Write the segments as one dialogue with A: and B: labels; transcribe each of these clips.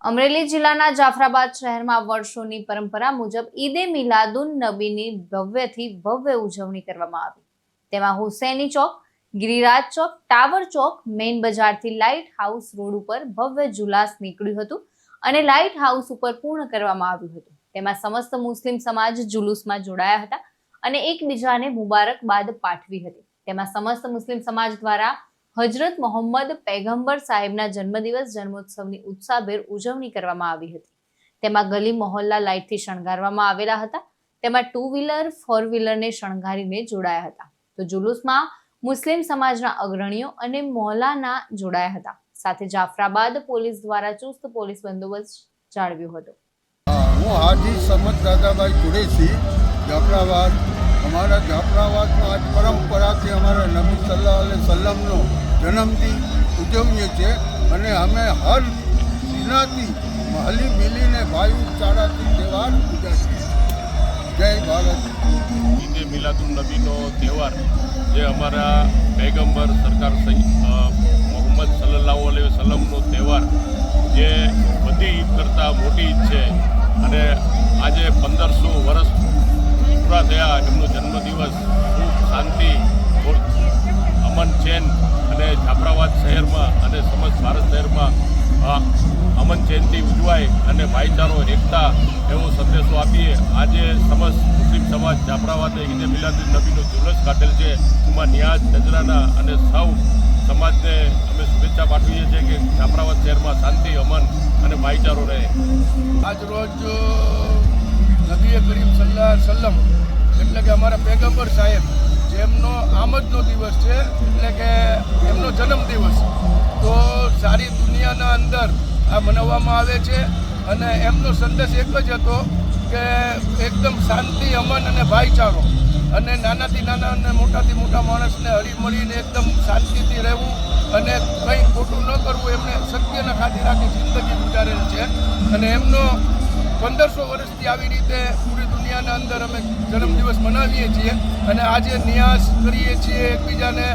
A: અમરેલી જિલ્લાના જાફરાબાદ શહેરમાં વર્ષોની પરંપરા મુજબ ઈદે મિલાદુન નબીની ભવ્યથી ભવ્ય ઉજવણી કરવામાં આવી. તેમાં હુસેની ચોક, ગિરિરાજ ચોક, ટાવર ચોક, મેઇન બજારથી લાઇટ હાઉસ રોડ ઉપર ભવ્ય જુલાસ નીકળ્યું હતું અને લાઇટ હાઉસ ઉપર પૂર્ણ કરવામાં આવ્યું હતું. તેમાં સમસ્ત મુસ્લિમ સમાજ જુલુસમાં જોડાયા હતા અને એકબીજાને મુબારકબાદ પાઠવી હતી. તેમાં સમસ્ત મુસ્લિમ સમાજ દ્વારા હજરત મોહમ્મદ પૈગંબર સાહેબના જન્મદિવસ જન્મોત્સવની ઉત્સાહભેર ઉજવણી કરવામાં આવી હતી. તેમાં ગલી મોહલ્લા લાઇટથી શણગારવામાં આવેલા હતા. તેમાં ટુ વ્હીલર ફોર વ્હીલરને શણગારીને જોડાયા હતા. તો જુલુસમાં મુસ્લિમ સમાજના અગ્રણીઓ અને મોહલ્લાના જોડાયા હતા. સાથે જાફરાબાદ પોલીસ દ્વારા ચુસ્ત પોલીસ બંદોબસ્ત જાળવ્યો હતો.
B: હું હાજી સમદ દાદાભાઈ કુરેશી, જાફરાબાદ અમારા જાફરાબાદમાં આજ પરંપરાથી અમારા નબી સલ્લાહ અલ સલ્લમનો જન્મદિન ઉજવીએ છીએ અને અમે હર દિનાથી હલી મિલીને ભાઈચારાથી તહેવાર ઉજવીએ જય ભારત.
C: ઈદે મિલાદુલ નબીનો તહેવાર જે અમારા પૈગંબર સરકાર સહી મોહમ્મદ સલ્લલ્લાહુ અલૈહિ સલમનો તહેવાર જે બધી ઈદ કરતાં મોટી ઈદ છે અને આજે પંદરસો વર્ષ પૂરા થયા એમનો જન્મદિવસ સુખ શાંતિ અમન ચેન અને જાફરાબાદ શહેરમાં અને સમસ્ત ભારત શહેરમાં અમન ચેનથી ઉજવાય અને ભાઈચારો, એકતા એવો સંદેશો આપીએ. આજે સમસ્ત મુસ્લિમ સમાજ જાફરાબાદે ઈદે મિલાદુલ નબીનો જુલસ કાઢેલ છે. એમાં નિયાજ નજરાના અને સૌ સમાજને અમે શુભેચ્છા પાઠવીએ છીએ કે જાફરાબાદ શહેરમાં શાંતિ, અમન અને ભાઈચારો રહે.
D: આજ રોજ નબીએ કરીમ સલ્લાહ સલ્લમ એટલે કે અમારા પેગમ્બર સાહેબ, જેમનો આમદનો દિવસ છે, એટલે કે એમનો જન્મ દિવસ. તો સારી દુનિયાના અંદર આ મનાવવામાં આવે છે અને એમનો સંદેશ એક જ હતો કે એકદમ શાંતિ, અમન અને ભાઈચારો. અને નાનાથી નાના અને મોટાથી મોટા માણસને હળીમળીને એકદમ શાંતિથી રહેવું અને કંઈ ખોટું ન કરવું એમને સત્યના ખાતે રાખી જિંદગી ગુજારેલ છે. અને એમનો પંદરસો વર્ષથી આવી રીતે પૂરી દુનિયાના અંદર અમે જન્મદિવસ મનાવીએ છીએ અને આજે ન્યાસ કરીએ છીએ એકબીજાને.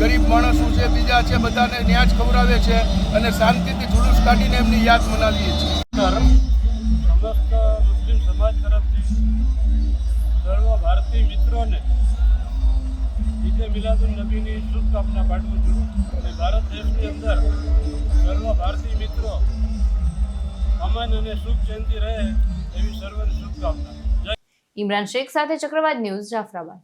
D: ગરીબ માણસો છે, બીજા છે, બધાને ન્યાજ ખવડાવે છે અને શાંતિથી જુલુસ કાઢીને એમની યાદ મનાવીએ છીએ.
E: સમસ્ત મુસ્લિમ સમાજ તરફથી સર્વ ભારતીય મિત્રોને ઈદે મિલાદુલ નબીની શુભકામના પાઠવું છું. અને ભારત દેશની અંદર સર્વ ભારતીય મિત્રો અમન અને સુખ ચેનથી રહે એવી સર્વને શુભકામના
A: ઇમરાન શેખ સાથે ચક્રવાત ન્યૂઝ જાફરાબાદ.